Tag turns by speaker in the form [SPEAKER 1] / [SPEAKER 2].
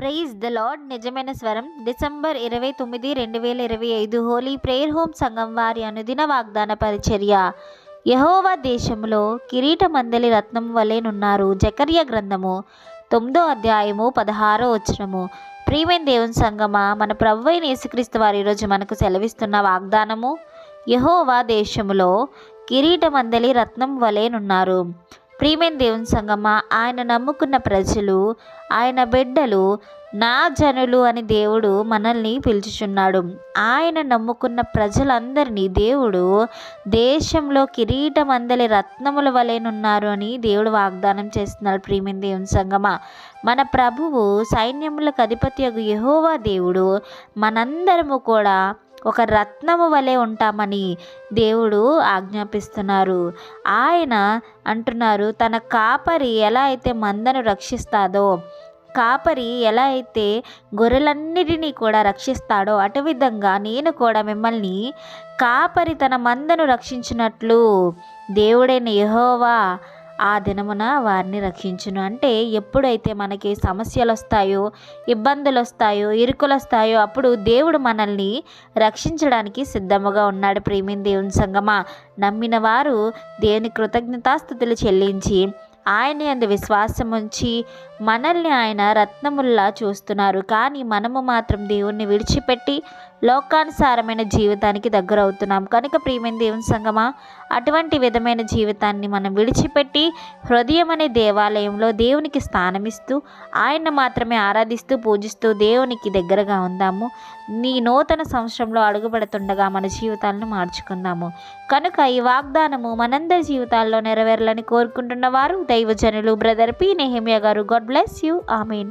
[SPEAKER 1] Praise the lord నిజమైన స్వరం. December ఇరవై తొమ్మిది రెండు వేల ఇరవై ఐదు హోలీ ప్రేయర్ హోమ్ సంఘం వారి అనుదిన వాగ్దాన పరిచర్య. యహోవా దేశములో కిరీట మందలి రత్నం వలెనున్నారు జకర్య గ్రంథము తొమ్మిదో అధ్యాయము పదహారో వచనము. ప్రియమైన దేవుని సంగమా మన ప్రభు అయిన యేసుక్రీస్తు వారు ఈరోజు మనకు సెలవిస్తున్న వాగ్దానము యహోవా దేశములో కిరీట మందలి రత్నం వలెనున్నారు ప్రియమైన దేవుని సంగమా ఆయన నమ్ముకున్న ప్రజలు ఆయన బిడ్డలు నా జనులు అని దేవుడు మనల్ని పిలుచుచున్నాడు. ఆయన నమ్ముకున్న ప్రజలందరినీ దేవుడు దేశంలో కిరీటం అందలి రత్నముల వలెనున్నారు అని దేవుడు వాగ్దానం చేస్తున్నాడు ప్రియమైన దేవుని సంగమా. మన ప్రభువు సైన్యములకు అధిపతి యహోవా దేవుడు మనందరము కూడా ఒక రత్నము వలె ఉంటామని దేవుడు ఆజ్ఞాపిస్తున్నారు. ఆయన అంటున్నారు తన కాపరి ఎలా అయితే మందను రక్షిస్తాదో కాపరి ఎలా అయితే గొర్రెలన్నిటినీ కూడా రక్షిస్తాడో అటు విధంగా నేను కూడా మిమ్మల్ని కాపరి తన మందను రక్షించినట్లు దేవుడైన యహోవా ఆ దినమున వారిని రక్షించును. అంటే ఎప్పుడైతే మనకి సమస్యలు వస్తాయో ఇబ్బందులు వస్తాయో ఇరుకులు వస్తాయో అప్పుడు దేవుడు మనల్ని రక్షించడానికి సిద్ధముగా ఉన్నాడు ప్రేమిని దేవుని సంగమా. నమ్మిన వారు దేవుని కృతజ్ఞతాస్థుతులు చెల్లించి ఆయన అందు విశ్వాసం ఉంచి మనల్ని ఆయన రత్నముల్లా చూస్తున్నారు. కానీ మనము మాత్రం దేవుణ్ణి విడిచిపెట్టి లోకానుసారమైన జీవితానికి దగ్గర అవుతున్నాం కనుక ప్రియమైన దేవుని సంగమా అటువంటి విధమైన జీవితాన్ని మనం విడిచిపెట్టి హృదయం అనే దేవాలయంలో దేవునికి స్థానమిస్తూ ఆయన మాత్రమే ఆరాధిస్తూ పూజిస్తూ దేవునికి దగ్గరగా ఉందాము. నీ నూతన సంవత్సరంలో అడుగుపెడుతుండగా మన జీవితాలను మార్చుకుందాము. కనుక ఈ వాగ్దానము మనందరి జీవితాల్లో నెరవేరాలని కోరుకుంటున్న వారు దైవజనులు బ్రదర్ పి. నెహమియా గారు. God bless you. Amen.